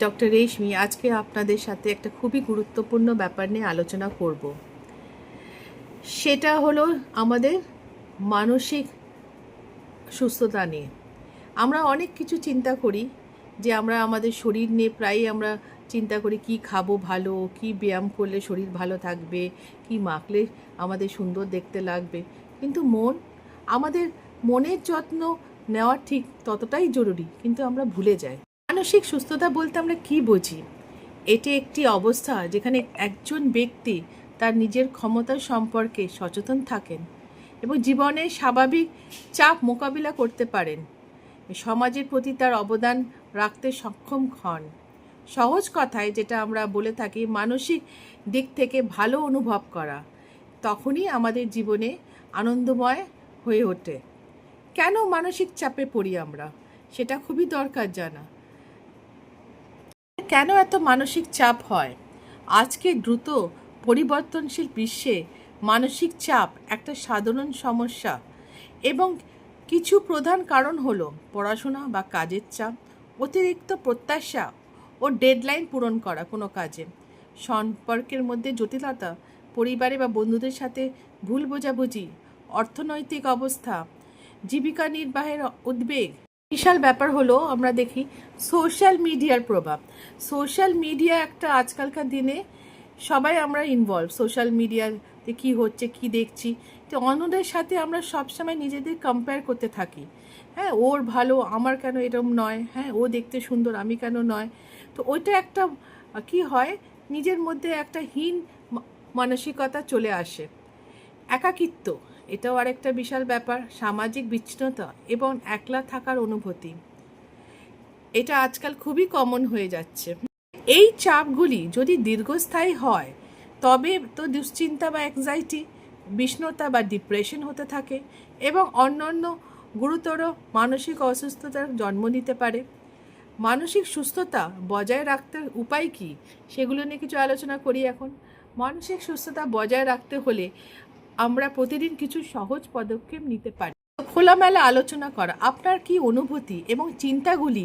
Doctor রেশমি, আজকে আপনাদের সাথে একটা খুবই গুরুত্বপূর্ণ ব্যাপার নিয়ে আলোচনা করব। সেটা হলো আমাদের মানসিক সুস্থতা নিয়ে। আমরা অনেক কিছু চিন্তা করি যে আমরা আমাদের শরীর নিয়ে প্রায়ই আমরা চিন্তা করি, কি খাব ভালো, কি ব্যায়াম করলে শরীর ভালো থাকবে, কি মাখলে আমাদের সুন্দর দেখতে লাগবে। কিন্তু মন, আমাদের মনের যত্ন নেওয়া ঠিক ততটাই জরুরি, কিন্তু আমরা ভুলে যাই। মানসিক সুস্থতা বলতে আমরা কি বুঝি? এটি একটি অবস্থা যেখানে একজন ব্যক্তি তার নিজের ক্ষমতা সম্পর্কে সচেতন থাকেন এবং জীবনের স্বাভাবিক চাপ মোকাবিলা করতে পারেন। সমাজের প্রতি তার অবদান রাখতে সক্ষম হন। সহজ কথায় যেটা আমরা বলে থাকি, মানসিক দিক থেকে ভালো অনুভব করা। তখনই আমাদের জীবনে আনন্দময় হয়ে ওঠে। কেন মানসিক চাপে পড়ি আমরা? সেটা খুবই দরকার জানা। কেন এত মানসিক চাপ হয়? আজকে দ্রুত পরিবর্তনশীল বিশ্বে মানসিক চাপ একটা সাধারণ সমস্যা এবং কিছু প্রধান কারণ হলো পড়াশোনা বা কাজের চাপ, অতিরিক্ত প্রত্যাশা ও ডেডলাইন পূরণ করা কোনো কাজে। সম্পর্কের মধ্যে জটিলতা, পরিবারে বা বন্ধুদের সাথে ভুল বোঝাবুঝি, অর্থনৈতিক অবস্থা, জীবিকা নির্বাহের উদ্বেগ বিশাল ব্যাপার হলো, আমরা দেখি সোশ্যাল মিডিয়ার প্রভাব। সোশ্যাল মিডিয়া একটা আজকালকার দিনে সবাই আমরা ইনভলভ সোশ্যাল মিডিয়াতে কী হচ্ছে, কি দেখছি। তো অন্যদের সাথে আমরা সবসময় নিজেদের কম্পেয়ার করতে থাকি। হ্যাঁ ওর ভালো, আমার কেন এরম নয়? হ্যাঁ ও দেখতে সুন্দর, আমি কেন নয়? তো ওইটা একটা, কি হয়, নিজের মধ্যে একটা হীন মানসিকতা চলে আসে। একাকিত্ব। এটাও আরেকটা বিশাল ব্যাপার, সামাজিক বিচ্ছিন্নতা এবং একলা থাকার অনুভূতি। এটা আজকাল খুবই কমন হয়ে যাচ্ছে। এই চাপগুলি যদি দীর্ঘস্থায়ী হয়, তবে তো দুশ্চিন্তা বা অ্যাংজাইটি বিষণ্ণতা বা ডিপ্রেশন হতে থাকে এবং অন্যান্য গুরুতর মানসিক অসুস্থতার জন্ম নিতে পারে। মানসিক সুস্থতা বজায় রাখতে উপায় কি? সেগুলো নিয়ে কিছু আলোচনা করি এখন। মানসিক সুস্থতা বজায় রাখতে হলে আমরা প্রতিদিন কিছু সহজ পদক্ষেপ নিতে পারি। খোলামেলা আলোচনা করা, আপনার কি অনুভূতি এবং চিন্তাগুলি,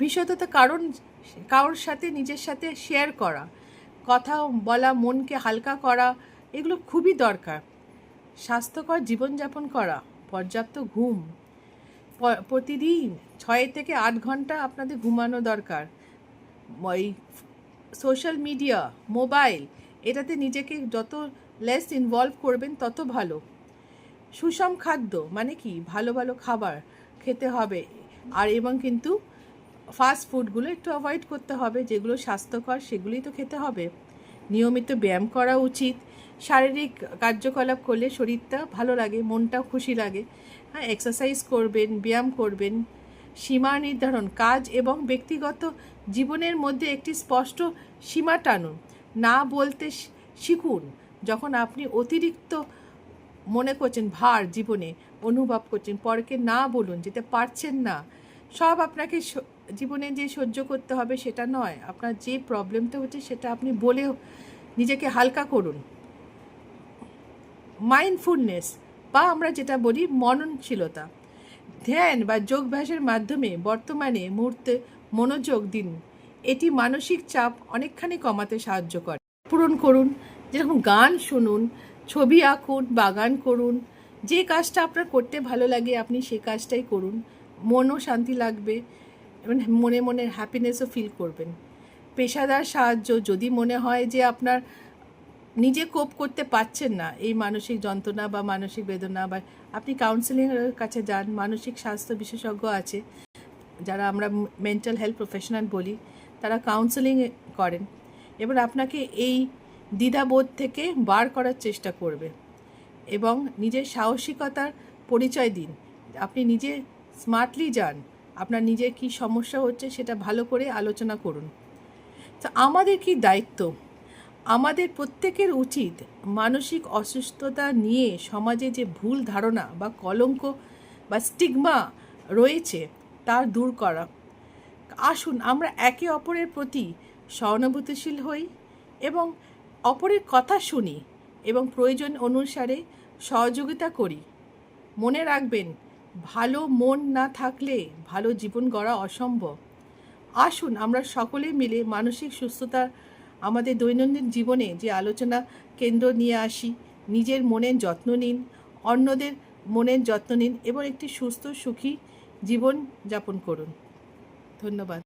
বিশদত কারণ, কারোর সাথে, নিজের সাথে শেয়ার করা, কথা বলা, মনকে হালকা করা, এগুলো খুবই দরকার। স্বাস্থ্যকর জীবনযাপন করা, পর্যাপ্ত ঘুম প্রতিদিন ছয় থেকে আট ঘণ্টা আপনাদের ঘুমানো দরকার। ওই সোশ্যাল মিডিয়া মোবাইল এটাতে নিজেকে যত লেস ইনভলভ করবেন, তত ভালো। সুষম খাদ্য মানে কি? ভালো ভালো খাবার খেতে হবে। আর এবং কিন্তু ফাস্ট ফুডগুলো একটু অ্যাভয়েড করতে হবে, যেগুলো স্বাস্থ্যকর, সেগুলোই তো খেতে হবে। নিয়মিত ব্যায়াম করা উচিত। শারীরিক কার্যকলাপ করলে শরীরটা ভালো লাগে, মনটাও খুশি লাগে। হ্যাঁ এক্সারসাইজ করবেন, ব্যায়াম করবেন। সীমা নির্ধারণ, কাজ এবং ব্যক্তিগত জীবনের মধ্যে একটি স্পষ্ট সীমা টানুন। না বলতে শিখুন। যখন আপনি অতিরিক্ত মনে করছেন, ভার জীবনে অনুভব করছেন, পরকে না বলুন, যেতে পারছেন না, সব আপনাকে জীবনে যে সহ্য করতে হবে সেটা নয়। আপনার যে প্রবলেমটা হচ্ছে সেটা আপনি বলেও নিজেকে হালকা করুন। মাইন্ডফুলনেস বা আমরা যেটা বলি মননশীলতা। ধ্যান বা যোগভ্যাসের মাধ্যমে বর্তমানে মুহূর্তে মনোযোগ দিন। এটি মানসিক চাপ অনেকখানি কমাতে সাহায্য করে। পূরণ করুন। যেরকম গান শুনুন, ছবি আঁকুন, বাগান করুন, যে কাজটা আপনার করতে ভালো লাগে আপনি সেই কাজটাই করুন। মনও শান্তি লাগবে এবং মনে মনে হ্যাপিনেসও ফিল করবেন। পেশাদার সাহায্য যদি মনে হয় যে আপনার নিজে কোপ করতে পারছেন না, এই মানসিক যন্ত্রণা বা মানসিক বেদনা বা আপনি কাউন্সিলিংয়ের কাছে যান, মানসিক স্বাস্থ্য বিশেষজ্ঞ আছে, যারা আমরা মেন্টাল হেলথ প্রফেশনাল বলি, তারা কাউন্সেলিং করেন। এবার আপনাকে এই দ্বিধাবোধ থেকে বার করার চেষ্টা করবে এবং নিজের সাহসিকতার পরিচয় দিন। আপনি নিজে স্মার্টলি যান। আপনার নিজের কি সমস্যা হচ্ছে সেটা ভালো করে আলোচনা করুন। তো আমাদের কি দায়িত্ব? আমাদের প্রত্যেকের উচিত মানসিক অসুস্থতা নিয়ে সমাজে যে ভুল ধারণা বা কলঙ্ক বা স্টিগমা রয়েছে তা দূর করা। আসুন আমরা একে অপরের প্রতি সহানুভূতিশীল হই এবং অপরের কথা শুনি এবং প্রয়োজন অনুসারে সহযোগিতা করি। মনে রাখবেন, ভালো মন না থাকলে ভালো জীবন গড়া অসম্ভব। আসুন, আমরা সকলে মিলে মানসিক সুস্থতা আমাদের দৈনন্দিন জীবনে যে আলোচনা কেন্দ্র নিয়ে আসি, নিজের মনের যত্ন নিন, অন্যদের মনের যত্ন নিন এবং একটি সুস্থ, সুখী জীবন যাপন করুন। ধন্যবাদ।